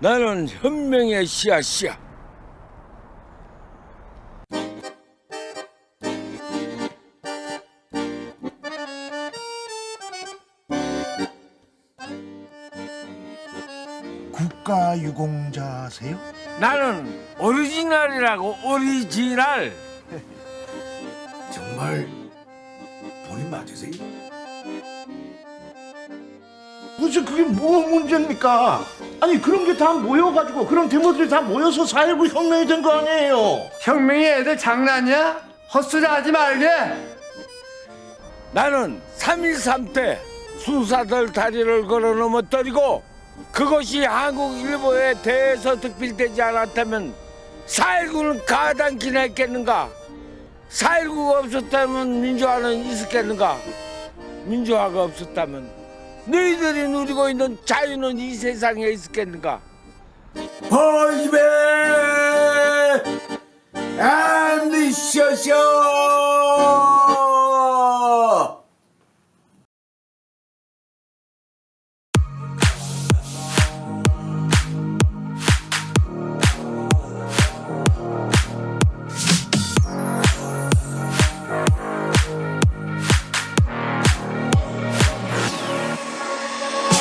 나는 혁명의 씨앗이야. 국가 유공자세요? 나는 오리지널이라고 오리지널. 정말 본인 맞으세요? 무슨 그게 뭐 문제입니까? 아니 그런 게 다 모여가지고 그런 데모들이 다 모여서 4.19 혁명이 된 거 아니에요? 혁명이 애들 장난이야? 헛소리 하지 말게. 나는 3.13 때 수사들 다리를 걸어 넘어뜨리고 그것이 한국 일보에 대해서 득필되지 않았다면 4.19는 가당키나 했겠는가? 4.19가 없었다면 민주화는 있었겠는가? 민주화가 없었다면 너희들이 누리고 있는 자유는 이 세상에 있었겠는가? 벌집에 안으셔서